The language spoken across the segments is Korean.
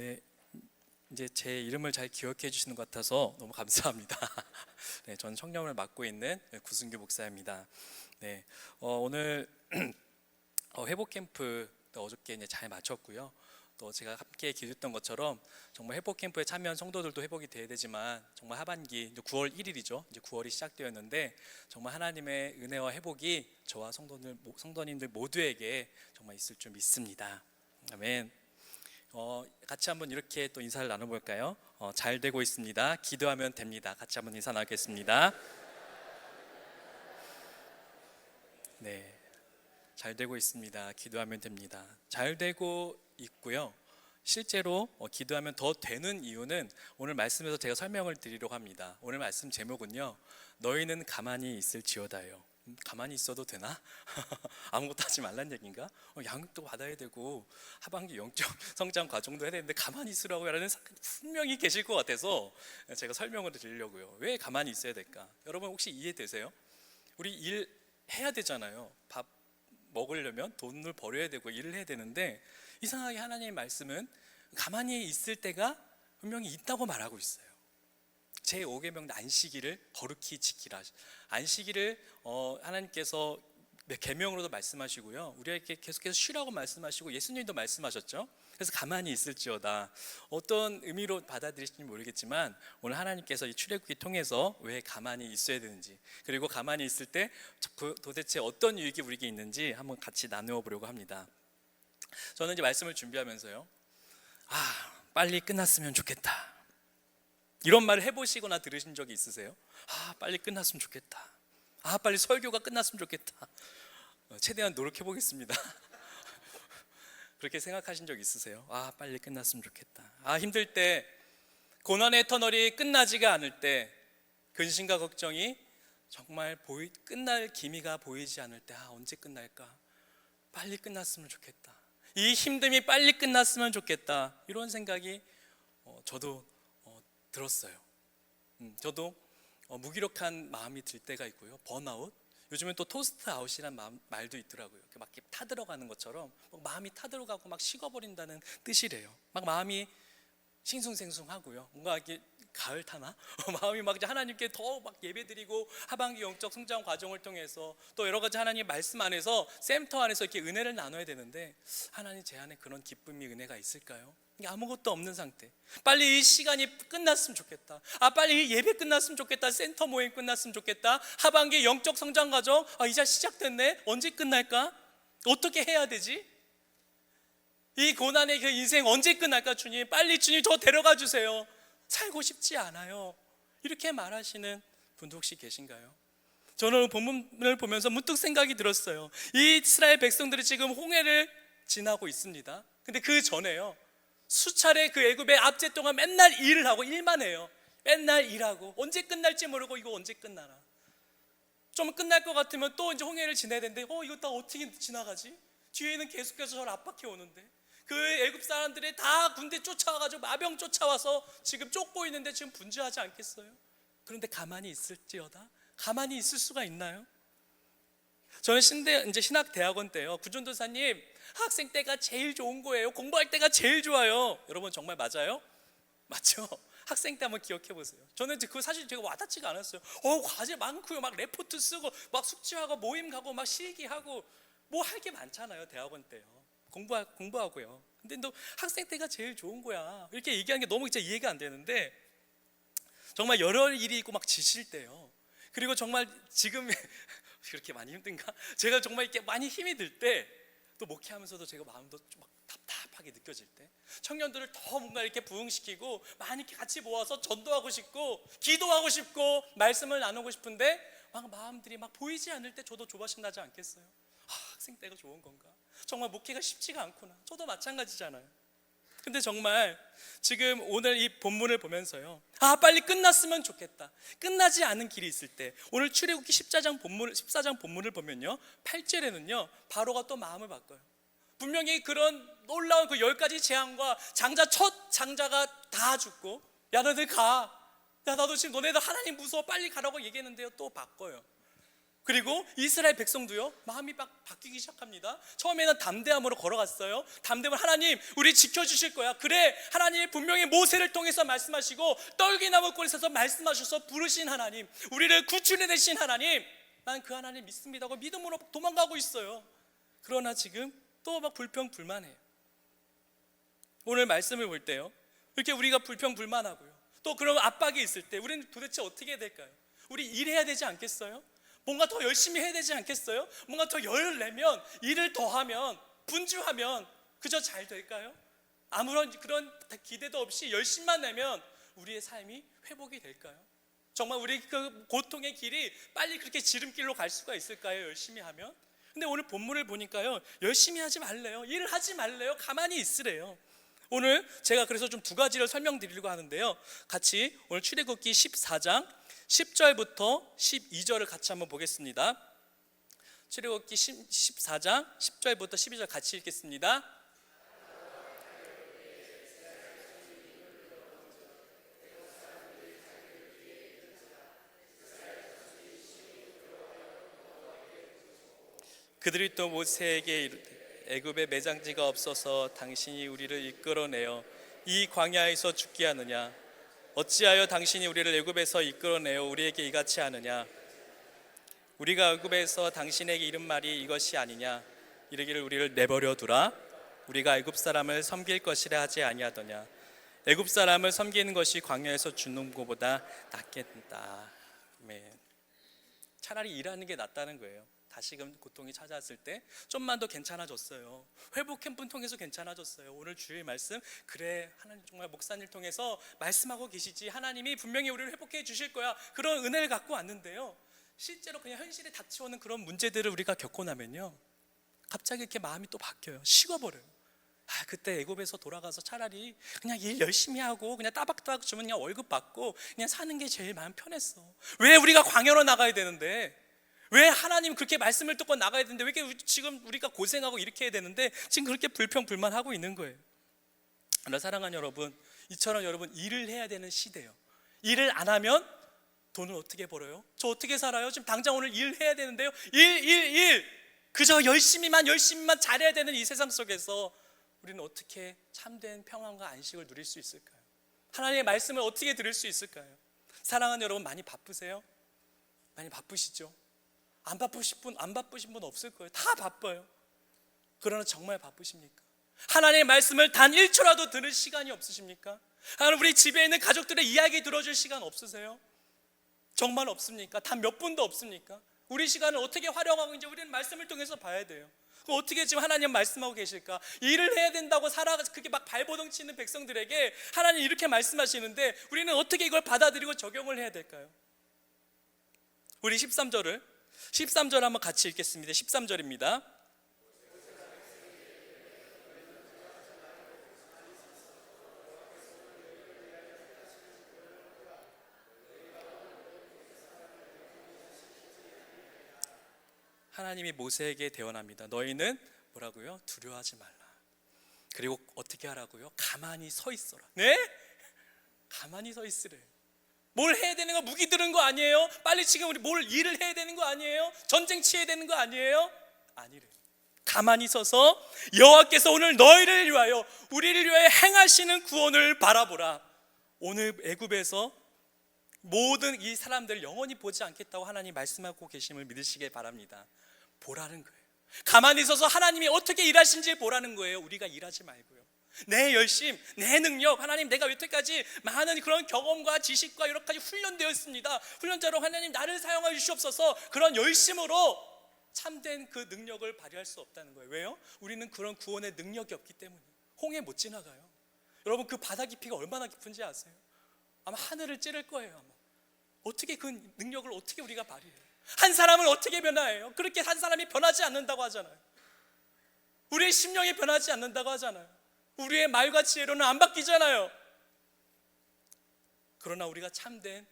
네, 이제 제 이름을 잘 기억해 주시는 것 같아서 너무 감사합니다. 네, 저는 청년을 맡고 있는 구승규 목사입니다. 네, 어, 오늘 어, 회복 캠프 어저께 이제 잘 마쳤고요. 또 제가 함께 기도했던 것처럼 정말 회복 캠프에 참여한 성도들도 회복이 돼야 되지만 정말 하반기 이제 9월 1일이죠. 이제 9월이 시작되었는데 정말 하나님의 은혜와 회복이 저와 성도들 성도님들 모두에게 정말 있을 줄 믿습니다. 아멘. 어, 같이 한번 이렇게 또 인사를 나눠볼까요? 어, 잘 되고 있습니다. 기도하면 됩니다. 같이 한번 인사 나누겠습니다. 네, 잘 되고 있습니다. 기도하면 됩니다. 잘 되고 있고요. 실제로 어, 기도하면 더 되는 이유는 오늘 말씀에서 제가 설명을 드리려고 합니다. 오늘 말씀 제목은요. 너희는 가만히 있을지어다요. 음, 가만히 있어도 되나? 아무것도 하지 말란 얘기인가? 어, 양육도 받아야 되고 하반기 영적 성장 과정도 해야 되는데 가만히 있으라고 하는 분명히 계실 것 같아서 제가 설명을 드리려고요. 왜 가만히 있어야 될까? 여러분 혹시 이해되세요? 우리 일 해야 되잖아요. 밥 먹으려면 돈을 벌어야 되고 일을 해야 되는데 이상하게 하나님의 말씀은 가만히 있을 때가 분명히 있다고 말하고 있어요. 제 5계명 안식일을 거룩히 지키라. 안식일을 어, 하나님께서 계명으로도 말씀하시고요. 우리에게 계속해서 쉬라고 말씀하시고 예수님도 말씀하셨죠. 그래서 가만히 있을지어다. 어떤 의미로 받아들이실지 모르겠지만 오늘 하나님께서 이 출애굽기 통해서 왜 가만히 있어야 되는지 그리고 가만히 있을 때그 도대체 어떤 유익이 우리에게 있는지 한번 같이 나누어 보려고 합니다. 저는 이제 말씀을 준비하면서요. 아, 빨리 끝났으면 좋겠다. 이런 말을 해보시거나 들으신 적이 있으세요? 아, 빨리 끝났으면 좋겠다. 아, 빨리 설교가 끝났으면 좋겠다. 어, 최대한 노력해 보겠습니다. 그렇게 생각하신 적 있으세요? 아, 빨리 끝났으면 좋겠다. 아, 힘들 때, 고난의 터널이 끝나지가 않을 때, 근심과 걱정이 정말 보이, 끝날 기미가 보이지 않을 때, 아, 언제 끝날까? 빨리 끝났으면 좋겠다. 이 힘듦이 빨리 끝났으면 좋겠다. 이런 생각이 어, 저도 어, 들었어요. 음, 저도 어, 무기력한 마음이 들 때가 있고요. 번아웃. 요즘은 또 토스트 아웃이란 말도 있더라고요. 막 타들어가는 것처럼 막 마음이 타들어가고 막 식어버린다는 뜻이래요. 막 마음이 싱숭생숭하고요. 뭔가 이렇게 가을 타나? 마음이 막 이제 하나님께 더 막 예배드리고 하반기 영적 성장 과정을 통해서 또 여러 가지 하나님 말씀 안에서 센터 안에서 이렇게 은혜를 나눠야 되는데 하나님 제 안에 그런 기쁨이 은혜가 있을까요? 아무것도 없는 상태. 빨리 이 시간이 끝났으면 좋겠다. 아 빨리 이 예배 끝났으면 좋겠다. 센터 모임 끝났으면 좋겠다. 하반기 영적 성장 과정 아 이제 시작됐네. 언제 끝날까? 어떻게 해야 되지? 이 고난의 그 인생 언제 끝날까 주님? 빨리 주님 저 데려가 주세요. 살고 싶지 않아요. 이렇게 말하시는 분도 혹시 계신가요? 저는 본문을 보면서 문득 생각이 들었어요. 이 이스라엘 백성들이 지금 홍해를 지나고 있습니다. 근데 그 전에요. 수차례 그 애굽의 압제 동안 맨날 일을 하고 일만 해요. 맨날 일하고 언제 끝날지 모르고 이거 언제 끝나나. 좀 끝날 것 같으면 또 이제 홍해를 지나야 되는데 어 이거 다 어떻게 지나가지? 뒤에는 계속해서 저를 압박해 오는데 그 애굽 사람들이 다 군대 쫓아와가지고 마병 쫓아와서 지금 쫓고 있는데 지금 분주하지 않겠어요? 그런데 가만히 있을지어다 가만히 있을 수가 있나요? 저는 신대 이제 신학 대학원 때요 구전도사님 학생 때가 제일 좋은 거예요 공부할 때가 제일 좋아요 여러분 정말 맞아요? 맞죠? 학생 때 한번 기억해 보세요. 저는 그 사실 제가 와닿지가 않았어요. 어 과제 많고요, 막 레포트 쓰고, 막 숙제하고 모임 가고, 막 실기하고, 뭐 할 게 많잖아요 대학원 때요. 공부 공부하고요. 근데 너 학생 때가 제일 좋은 거야. 이렇게 얘기하는 게 너무 진짜 이해가 안 되는데 정말 여러 일이 있고 막 지칠 때요. 그리고 정말 지금 그렇게 많이 힘든가? 제가 정말 이렇게 많이 힘이 들 때 또 목회하면서도 제가 마음도 좀 막 답답하게 느껴질 때 청년들을 더 뭔가 이렇게 부흥시키고 많이 같이 모아서 전도하고 싶고 기도하고 싶고 말씀을 나누고 싶은데 막 마음들이 막 보이지 않을 때 저도 조바심 나지 않겠어요? 아, 학생 때가 좋은 건가? 정말 목회가 쉽지가 않구나. 저도 마찬가지잖아요. 근데 정말 지금 오늘 이 본문을 보면서요. 아, 빨리 끝났으면 좋겠다. 끝나지 않은 길이 있을 때 오늘 출애굽기 14장 본문 14장 본문을 보면요. 8절에는요. 바로가 또 마음을 바꿔요. 분명히 그런 놀라운 그 열 가지 재앙과 장자 첫 장자가 다 죽고 야 너희들 가. 야 나도 지금 너네들 하나님 무서워 빨리 가라고 얘기했는데요. 또 바꿔요. 그리고 이스라엘 백성도요 마음이 막 바뀌기 시작합니다. 처음에는 담대함으로 걸어갔어요. 담대함 하나님 우리 지켜주실 거야. 그래 하나님이 분명히 모세를 통해서 말씀하시고 떨기나무 꼴에 서서 말씀하셔서 부르신 하나님, 우리를 구출해내신 하나님, 난 그 하나님 믿습니다고 믿음으로 도망가고 있어요. 그러나 지금 또 막 불평 불만해요. 오늘 말씀을 볼 때요. 이렇게 우리가 불평 불만하고요. 또 그런 압박이 있을 때 우리는 도대체 어떻게 해야 될까요? 우리 일해야 되지 않겠어요? 뭔가 더 열심히 해야 되지 않겠어요? 뭔가 더 열을 내면 일을 더 하면 분주하면 그저 잘 될까요? 아무런 그런 기대도 없이 열심만 내면 우리의 삶이 회복이 될까요? 정말 우리 그 고통의 길이 빨리 그렇게 지름길로 갈 수가 있을까요? 열심히 하면? 근데 오늘 본문을 보니까요. 열심히 하지 말래요. 일을 하지 말래요. 가만히 있으래요. 오늘 제가 그래서 좀 두 가지를 설명드리려고 하는데요. 같이 오늘 출애굽기 14장 10절부터 12절을 같이 한번 보겠습니다. 출애굽기 14장 10절부터 12절 같이 읽겠습니다. 그들이 또 모세에게 이르되 애굽에 매장지가 없어서 당신이 우리를 이끌어내어 이 광야에서 죽게 하느냐 어찌하여 당신이 우리를 애굽에서 이끌어내어 우리에게 이같이 하느냐? 우리가 애굽에서 당신에게 이른 말이 이것이 아니냐? 이르기를 우리를 내버려 두라. 우리가 애굽 사람을 섬길 것이라 하지 아니하더냐? 애굽 사람을 섬기는 것이 광야에서 죽는 것보다 낫겠다. 아멘. 차라리 일하는 게 낫다는 거예요. 다시금 고통이 찾아왔을 때 좀만 더 괜찮아졌어요. 회복 캠프 통해서 괜찮아졌어요. 오늘 주일 말씀 그래 하나님 정말 목사님 통해서 말씀하고 계시지 하나님이 분명히 우리를 회복해 주실 거야 그런 은혜를 갖고 왔는데요. 실제로 그냥 현실에 닥쳐오는 그런 문제들을 우리가 겪고 나면요 갑자기 이렇게 마음이 또 바뀌어요. 식어버려요. 아 그때 애굽에서 돌아가서 차라리 그냥 일 열심히 하고 그냥 따박따박 주면 그냥 월급 받고 그냥 사는 게 제일 마음 편했어. 왜 우리가 광야로 나가야 되는데? 왜 하나님 그렇게 말씀을 듣고 나가야 되는데 왜 이렇게 지금 우리가 고생하고 이렇게 해야 되는데 지금 그렇게 불평불만하고 있는 거예요. 그러나 사랑하는 여러분, 이처럼 여러분 일을 해야 되는 시대예요. 일을 안 하면 돈을 어떻게 벌어요? 저 어떻게 살아요? 지금 당장 오늘 일 해야 되는데요. 일, 일, 일. 그저 열심히만 열심히만 잘해야 되는 이 세상 속에서 우리는 어떻게 참된 평안과 안식을 누릴 수 있을까요? 하나님의 말씀을 어떻게 들을 수 있을까요? 사랑하는 여러분 많이 바쁘세요? 많이 바쁘시죠? 안 바쁘신 분, 안 바쁘신 분 없을 거예요. 다 바빠요. 그러나 정말 바쁘십니까? 하나님의 말씀을 단 1초라도 들을 시간이 없으십니까? 하나님 우리 집에 있는 가족들의 이야기 들어줄 시간 없으세요? 정말 없습니까? 단 몇 분도 없습니까? 우리 시간을 어떻게 활용하고 이제 우리는 말씀을 통해서 봐야 돼요. 어떻게 지금 하나님 말씀하고 계실까? 일을 해야 된다고 살아 그렇게 막 발버둥 치는 백성들에게 하나님 이렇게 말씀하시는데 우리는 어떻게 이걸 받아들이고 적용을 해야 될까요? 우리 13절을 13절 한번 같이 읽겠습니다. 13절입니다. 하나님이 모세에게 대언합니다. 너희는 뭐라고요? 두려워하지 말라. 그리고 어떻게 하라고요? 가만히 서 있어라. 네? 가만히 서 있으래. 뭘 해야 되는 거 무기 들은 거 아니에요? 빨리 지금 우리 뭘 일을 해야 되는 거 아니에요? 전쟁 치해야 되는 거 아니에요? 아니래. 가만히 서서 여호와께서 오늘 너희를 위하여 우리를 위하여 행하시는 구원을 바라보라. 오늘 애굽에서 모든 이 사람들을 영원히 보지 않겠다고 하나님 말씀하고 계심을 믿으시길 바랍니다. 보라는 거예요. 가만히 서서 하나님이 어떻게 일하신지 보라는 거예요. 우리가 일하지 말고요. 내 열심, 내 능력, 하나님 내가 여태까지 많은 그런 경험과 지식과 여러 가지 훈련되어 있습니다. 훈련자로 하나님 나를 사용하여 주시옵소서 그런 열심으로 참된 그 능력을 발휘할 수 없다는 거예요. 왜요? 우리는 그런 구원의 능력이 없기 때문에 홍해 못 지나가요. 여러분 그 바다 깊이가 얼마나 깊은지 아세요? 아마 하늘을 찌를 거예요. 아마. 어떻게 그 능력을 어떻게 우리가 발휘해요? 한 사람을 어떻게 변화해요? 그렇게 한 사람이 변하지 않는다고 하잖아요. 우리의 심령이 변하지 않는다고 하잖아요. 우리의 말과 지혜로는 안 바뀌잖아요. 그러나 우리가 참된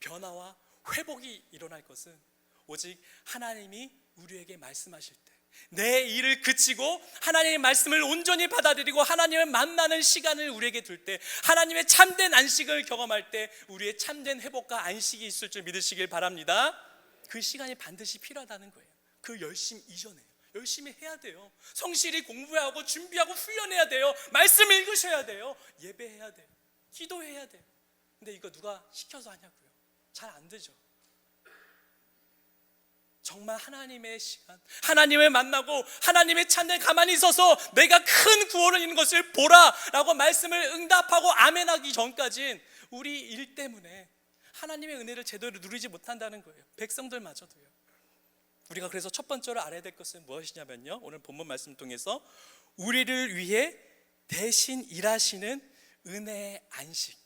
변화와 회복이 일어날 것은 오직 하나님이 우리에게 말씀하실 때, 내 일을 그치고 하나님의 말씀을 온전히 받아들이고 하나님을 만나는 시간을 우리에게 둘 때, 하나님의 참된 안식을 경험할 때, 우리의 참된 회복과 안식이 있을 줄 믿으시길 바랍니다. 그 시간이 반드시 필요하다는 거예요. 그 열심 이전에 열심히 해야 돼요. 성실히 공부하고 준비하고 훈련해야 돼요. 말씀 읽으셔야 돼요. 예배해야 돼요. 기도해야 돼요. 근데 이거 누가 시켜서 하냐고요? 잘 안 되죠. 정말 하나님의 시간, 하나님을 만나고 하나님의 찬에 가만히 있어서 내가 큰 구원을 있는 것을 보라라고 말씀을 응답하고 아멘하기 전까진 우리 일 때문에 하나님의 은혜를 제대로 누리지 못한다는 거예요. 백성들마저도요. 우리가 그래서 첫 번째로 알아야 될 것은 무엇이냐면요. 오늘 본문 말씀 통해서 우리를 위해 대신 일하시는 은혜의 안식.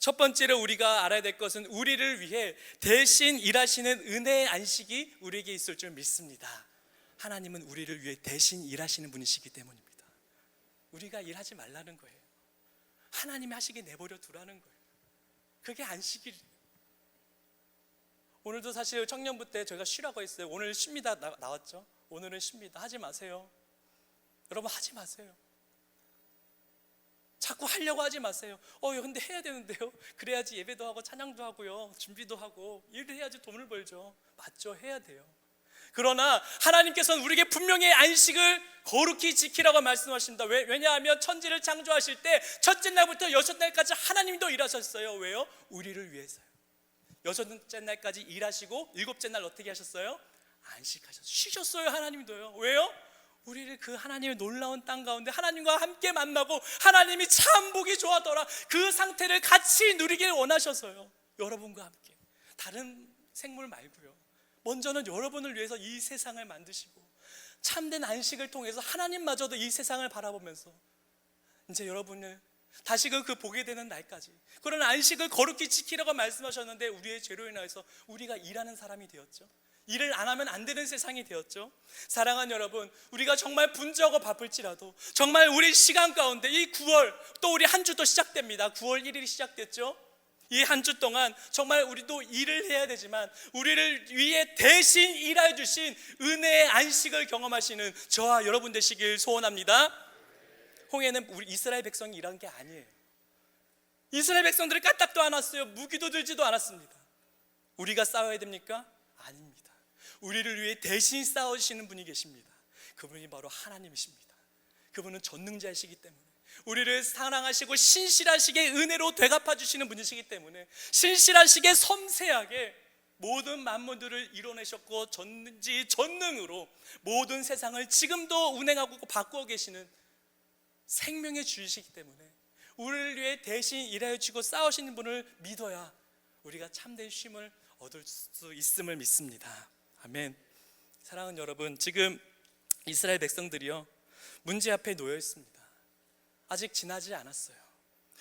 첫 번째로 우리가 알아야 될 것은 우리를 위해 대신 일하시는 은혜의 안식이 우리에게 있을 줄 믿습니다. 하나님은 우리를 위해 대신 일하시는 분이시기 때문입니다. 우리가 일하지 말라는 거예요. 하나님이 하시게 내버려 두라는 거예요. 그게 안식일. 오늘도 사실 청년부 때 저희가 쉬라고 했어요. 오늘 쉽니다 나, 나왔죠. 오늘은 쉽니다. 하지 마세요. 여러분 하지 마세요. 자꾸 하려고 하지 마세요. 어, 근데 해야 되는데요. 그래야지 예배도 하고 찬양도 하고요. 준비도 하고 일을 해야지 돈을 벌죠. 맞죠? 해야 돼요. 그러나 하나님께서는 우리에게 분명히 안식을 거룩히 지키라고 말씀하십니다. 왜, 왜냐하면 천지를 창조하실 때 첫째 날부터 여섯 날까지 하나님도 일하셨어요. 왜요? 우리를 위해서요. 여섯째 날까지 일하시고 일곱째 날 어떻게 하셨어요? 안식하셨어요. 쉬셨어요. 하나님도요. 왜요? 우리를 그 하나님의 놀라운 땅 가운데 하나님과 함께 만나고 하나님이 참 보기 좋아하더라 그 상태를 같이 누리길 원하셔서요 여러분과 함께 다른 생물 말고요 먼저는 여러분을 위해서 이 세상을 만드시고 참된 안식을 통해서 하나님마저도 이 세상을 바라보면서 이제 여러분을 다시금 그 보게 되는 날까지 그런 안식을 거룩히 지키라고 말씀하셨는데 우리의 죄로 인하여서 우리가 일하는 사람이 되었죠 일을 안 하면 안 되는 세상이 되었죠. 사랑하는 여러분, 우리가 정말 분주하고 바쁠지라도 정말 우리 시간 가운데 이 9월 또 우리 한 주도 시작됩니다. 9월 1일이 시작됐죠. 이 한 주 동안 정말 우리도 일을 해야 되지만 우리를 위해 대신 일해 주신 은혜의 안식을 경험하시는 저와 여러분 되시길 소원합니다. 홍해는 우리 이스라엘 백성이 일한 게 아니에요. 이스라엘 백성들이 까딱도 안 왔어요. 무기도 들지도 않았습니다. 우리가 싸워야 됩니까? 아닙니다. 우리를 위해 대신 싸우시는 분이 계십니다. 그분이 바로 하나님이십니다. 그분은 전능자이시기 때문에 우리를 사랑하시고 신실하시게 은혜로 되갚아 주시는 분이시기 때문에 신실하시게 섬세하게 모든 만물들을 이뤄내셨고 전지 전능으로 모든 세상을 지금도 운행하고 바꾸어 계시는 생명의 주이시기 때문에 우리를 위해 대신 일하여 주고 싸우시는 분을 믿어야 우리가 참된 쉼을 얻을 수 있음을 믿습니다. 아멘. 사랑하는 여러분, 지금 이스라엘 백성들이요 문제 앞에 놓여 있습니다. 아직 지나지 않았어요.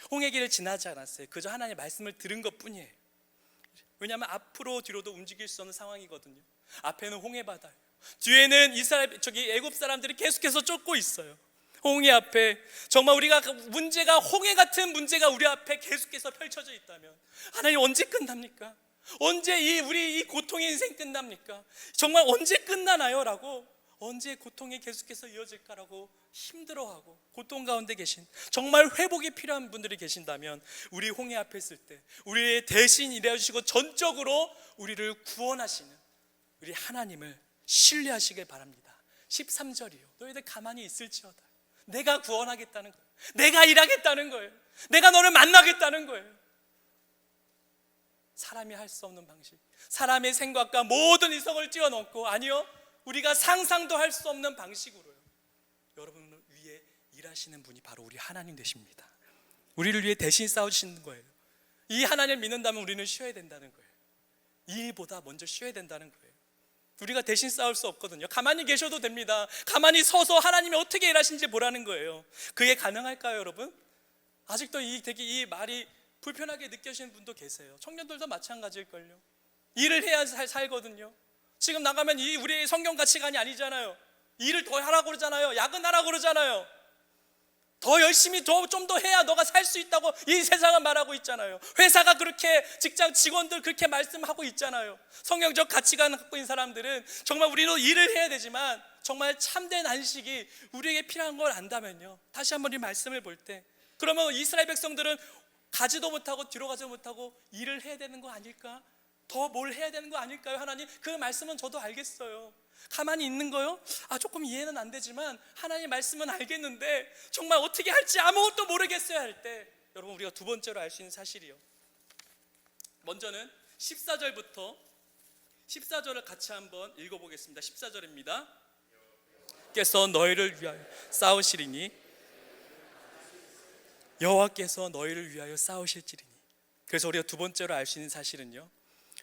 홍해 길을 지나지 않았어요. 그저 하나님의 말씀을 들은 것뿐이에요. 왜냐하면 앞으로 뒤로도 움직일 수 없는 상황이거든요. 앞에는 홍해 바다예요. 뒤에는 이스라엘 저기 애굽 사람들이 계속해서 쫓고 있어요. 홍해 앞에 정말 우리가 문제가 홍해 같은 문제가 우리 앞에 계속해서 펼쳐져 있다면 하나님 언제 끝납니까? 언제 이 우리 이 고통의 인생 끝납니까? 정말 언제 끝나나요? 라고 언제 고통이 계속해서 이어질까라고 힘들어하고 고통 가운데 계신 정말 회복이 필요한 분들이 계신다면 우리 홍해 앞에 있을 때 우리의 대신 일해 주시고 전적으로 우리를 구원하시는 우리 하나님을 신뢰하시길 바랍니다. 13절이요. 너희들 가만히 있을지어다. 내가 구원하겠다는 거예요. 내가 일하겠다는 거예요. 내가 너를 만나겠다는 거예요. 사람이 할 수 없는 방식. 사람의 생각과 모든 이성을 뛰어넘고 아니요. 우리가 상상도 할 수 없는 방식으로요. 여러분을 위해 일하시는 분이 바로 우리 하나님 되십니다. 우리를 위해 대신 싸우시는 거예요. 이 하나님을 믿는다면 우리는 쉬어야 된다는 거예요. 일보다 먼저 쉬어야 된다는 거예요. 우리가 대신 싸울 수 없거든요. 가만히 계셔도 됩니다. 가만히 서서 하나님이 어떻게 일하신지 보라는 거예요. 그게 가능할까요, 여러분? 아직도 이 되게 이 말이 불편하게 느껴지는 분도 계세요. 청년들도 마찬가지일걸요. 일을 해야 살, 살거든요. 지금 나가면 이 우리 성경 가치관이 아니잖아요. 일을 더 하라고 그러잖아요. 야근하라고 그러잖아요. 더 열심히 더 좀 더 해야 너가 살 수 있다고 이 세상은 말하고 있잖아요. 회사가 그렇게 직장 직원들 그렇게 말씀하고 있잖아요. 성경적 가치관 갖고 있는 사람들은 정말 우리도 일을 해야 되지만 정말 참된 안식이 우리에게 필요한 걸 안다면요. 다시 한번 이 말씀을 볼 때 그러면 이스라엘 백성들은 가지도 못하고 뒤로 가지도 못하고 일을 해야 되는 거 아닐까? 더 뭘 해야 되는 거 아닐까요? 하나님 그 말씀은 저도 알겠어요. 가만히 있는 거요? 아 조금 이해는 안 되지만 하나님 말씀은 알겠는데 정말 어떻게 할지 아무것도 모르겠어요 할 때 여러분 우리가 두 번째로 알 수 있는 사실이요. 먼저는 14절부터 14절을 같이 한번 읽어 보겠습니다. 14절입니다. 께서 너희를 위하여 싸우시리니 여호와께서 너희를 위하여 싸우실지리니 그래서 우리가 두 번째로 알 수 있는 사실은요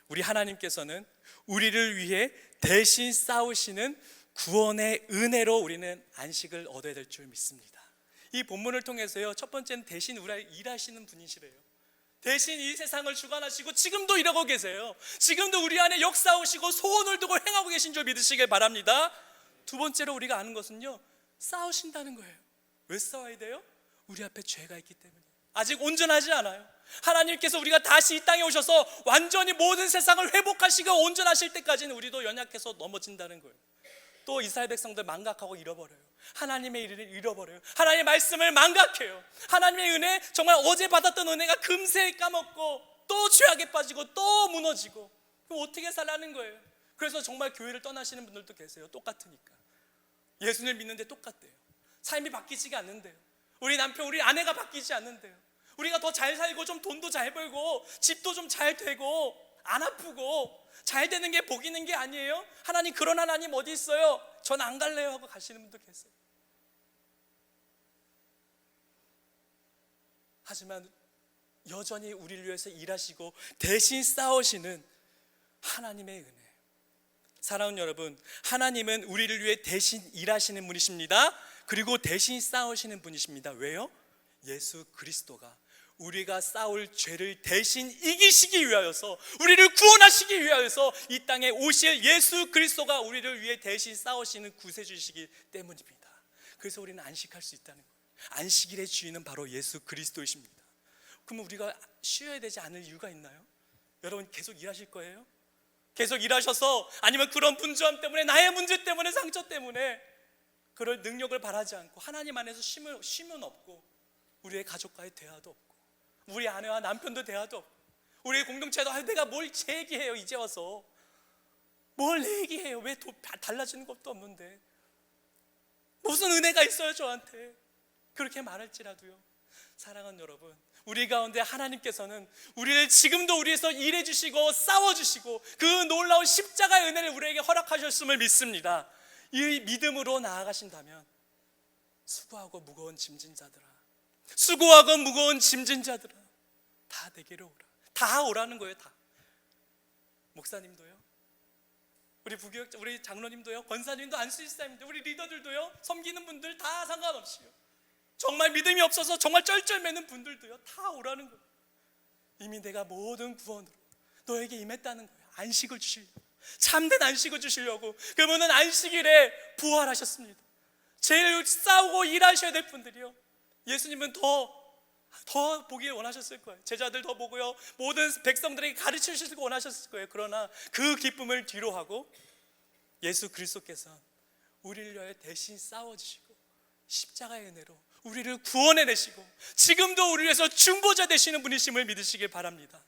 우리 하나님께서는 우리를 위해 대신 싸우시는 구원의 은혜로 우리는 안식을 얻어야 될 줄 믿습니다. 이 본문을 통해서요 첫 번째는 대신 우리 일하시는 분이시래요. 대신 이 세상을 주관하시고 지금도 이러고 계세요. 지금도 우리 안에 역사오시고 소원을 두고 행하고 계신 줄 믿으시길 바랍니다. 두 번째로 우리가 아는 것은요 싸우신다는 거예요. 왜 싸워야 돼요? 우리 앞에 죄가 있기 때문에 아직 온전하지 않아요. 하나님께서 우리가 다시 이 땅에 오셔서 완전히 모든 세상을 회복하시고 온전하실 때까지는 우리도 연약해서 넘어진다는 거예요. 또 이스라엘 백성들 망각하고 잃어버려요. 하나님의 일을 잃어버려요. 하나님의 말씀을 망각해요. 하나님의 은혜 정말 어제 받았던 은혜가 금세 까먹고 또 죄악에 빠지고 또 무너지고 그럼 어떻게 살라는 거예요? 그래서 정말 교회를 떠나시는 분들도 계세요. 똑같으니까 예수를 믿는데 똑같대요. 삶이 바뀌지가 않는데요. 우리 남편, 우리 아내가 바뀌지 않는데요. 우리가 더 잘 살고 좀 돈도 잘 벌고 집도 좀 잘 되고 안 아프고 잘 되는 게복 있는 게 아니에요? 하나님 그런 하나님 어디 있어요? 전 안 갈래요 하고 가시는 분도 계세요. 하지만 여전히 우리를 위해서 일하시고 대신 싸우시는 하나님의 은혜. 사랑하는 여러분, 하나님은 우리를 위해 대신 일하시는 분이십니다. 그리고 대신 싸우시는 분이십니다. 왜요? 예수 그리스도가 우리가 싸울 죄를 대신 이기시기 위하여서 우리를 구원하시기 위하여서 이 땅에 오실 예수 그리스도가 우리를 위해 대신 싸우시는 구세주시기 때문입니다. 그래서 우리는 안식할 수 있다는 거예요. 안식일의 주인은 바로 예수 그리스도이십니다. 그러면 우리가 쉬어야 되지 않을 이유가 있나요? 여러분 계속 일하실 거예요? 계속 일하셔서 아니면 그런 분주함 때문에 나의 문제 때문에 상처 때문에 그럴 능력을 바라지 않고 하나님 안에서 쉼을, 쉼은 없고 우리의 가족과의 대화도 없고 우리 아내와 남편도 대화도 우리의 공동체도 아, 내가 뭘 얘기해요 이제 와서. 뭘 얘기해요? 왜 도, 달라지는 것도 없는데. 무슨 은혜가 있어요 저한테? 그렇게 말할지라도요. 사랑하는 여러분 우리 가운데 하나님께서는 우리를 지금도 우리에서 일해 주시고 싸워 주시고 그 놀라운 십자가의 은혜를 우리에게 허락하셨음을 믿습니다. 이 믿음으로 나아가신다면 수고하고 무거운 짐진 자들아 수고하고 무거운 짐진 자들아 다 내게로 오라. 다 오라는 거예요, 다. 목사님도요. 우리 부교육 우리 장로님도요. 권사님도 안수일사님도 우리 리더들도요. 섬기는 분들 다 상관없이요. 정말 믿음이 없어서 정말 쩔쩔매는 분들도요 다 오라는 거예요. 이미 내가 모든 구원으로 너에게 임했다는 거예요. 안식을 주시려고 참된 안식을 주시려고 그분은 안식일에 부활하셨습니다. 제일 싸우고 일하셔야 될 분들이요. 예수님은 더 더 보길 원하셨을 거예요. 제자들 더 보고요. 모든 백성들에게 가르쳐 주시고 원하셨을 거예요. 그러나 그 기쁨을 뒤로 하고 예수 그리스도께서 우리를 위하여 대신 싸워 주시고 십자가의 은혜로 우리를 구원해 내시고 지금도 우리 위해서 중보자 되시는 분이심을 믿으시길 바랍니다.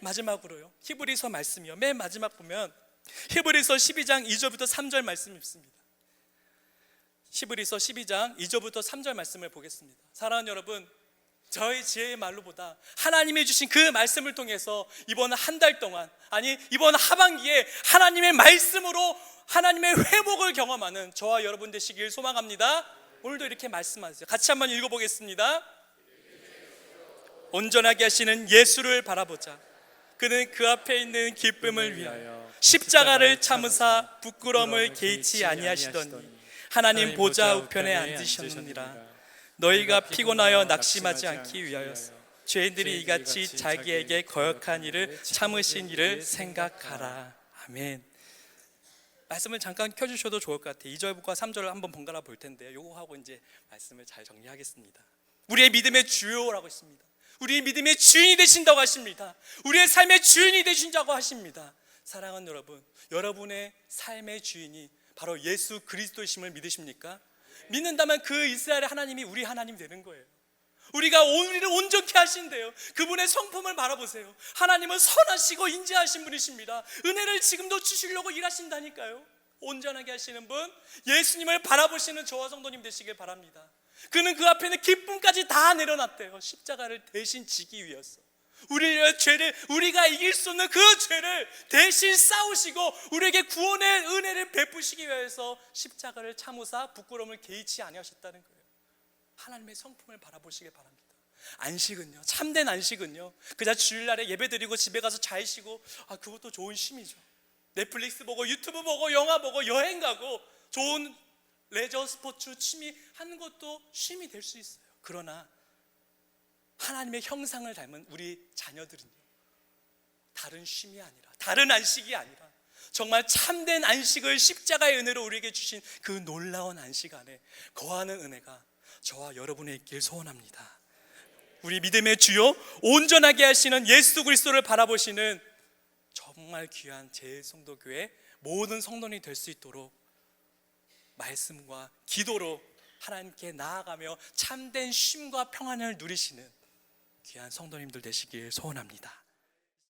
마지막으로요. 히브리서 말씀이요. 맨 마지막 보면 히브리서 12장 2절부터 3절 말씀이 있습니다. 히브리서 12장 2절부터 3절 말씀을 보겠습니다. 사랑하는 여러분, 저희 지혜의 말로보다 하나님이 주신 그 말씀을 통해서 이번 한 달 동안 아니 이번 하반기에 하나님의 말씀으로 하나님의 회복을 경험하는 저와 여러분 되시길 소망합니다. 오늘도 이렇게 말씀하세요. 같이 한번 읽어보겠습니다. 온전하게 하시는 예수를 바라보자. 그는 그 앞에 있는 기쁨을 위하여 십자가를 참으사 부끄러움을 개의치 아니하시더니 하나님 보좌 우편에 앉으셨느니라. 너희가 피곤하여 낙심하지 않기 위하여서 죄인들이 이같이 자기에게 거역한 일을 참으신 일을 생각하라. 아멘. 말씀을 잠깐 켜주셔도 좋을 것 같아요. 2절과 3절을 한번 번갈아 볼 텐데요. 요거 하고 이제 말씀을 잘 정리하겠습니다. 우리의 믿음의 주요라고 했습니다. 우리의 믿음의 주인이 되신다고 하십니다. 우리의 삶의 주인이 되신다고 하십니다. 사랑하는 여러분, 여러분의 삶의 주인이 바로 예수 그리스도이심을 믿으십니까? 믿는다면 그 이스라엘의 하나님이 우리 하나님 되는 거예요. 우리가 우리를 온전케 하신대요. 그분의 성품을 바라보세요. 하나님은 선하시고 인자하신 분이십니다. 은혜를 지금도 주시려고 일하신다니까요. 온전하게 하시는 분, 예수님을 바라보시는 저와 성도님 되시길 바랍니다. 그는 그 앞에는 기쁨까지 다 내려놨대요. 십자가를 대신 지기 위해서. 우리의 죄를 우리가 이길 수 없는 그 죄를 대신 싸우시고 우리에게 구원의 은혜를 베푸시기 위해서 십자가를 참으사 부끄러움을 개의치 아니하셨다는 거예요. 하나님의 성품을 바라보시길 바랍니다. 안식은요, 참된 안식은요, 그저 주일날에 예배드리고 집에 가서 잘 쉬고, 아, 그것도 좋은 쉼이죠. 넷플릭스 보고, 유튜브 보고, 영화 보고, 여행 가고, 좋은 레저 스포츠 취미 하는 것도 쉼이 될 수 있어요. 그러나, 하나님의 형상을 닮은 우리 자녀들은요, 다른 쉼이 아니라, 다른 안식이 아니라, 정말 참된 안식을 십자가의 은혜로 우리에게 주신 그 놀라운 안식 안에 거하는 은혜가 저와 여러분의 있길 소원합니다. 우리 믿음의 주요 온전하게 하시는 예수 그리스도를 바라보시는 정말 귀한 제성도교회 모든 성도님이 될 수 있도록 말씀과 기도로 하나님께 나아가며 참된 쉼과 평안을 누리시는 귀한 성도님들 되시길 소원합니다.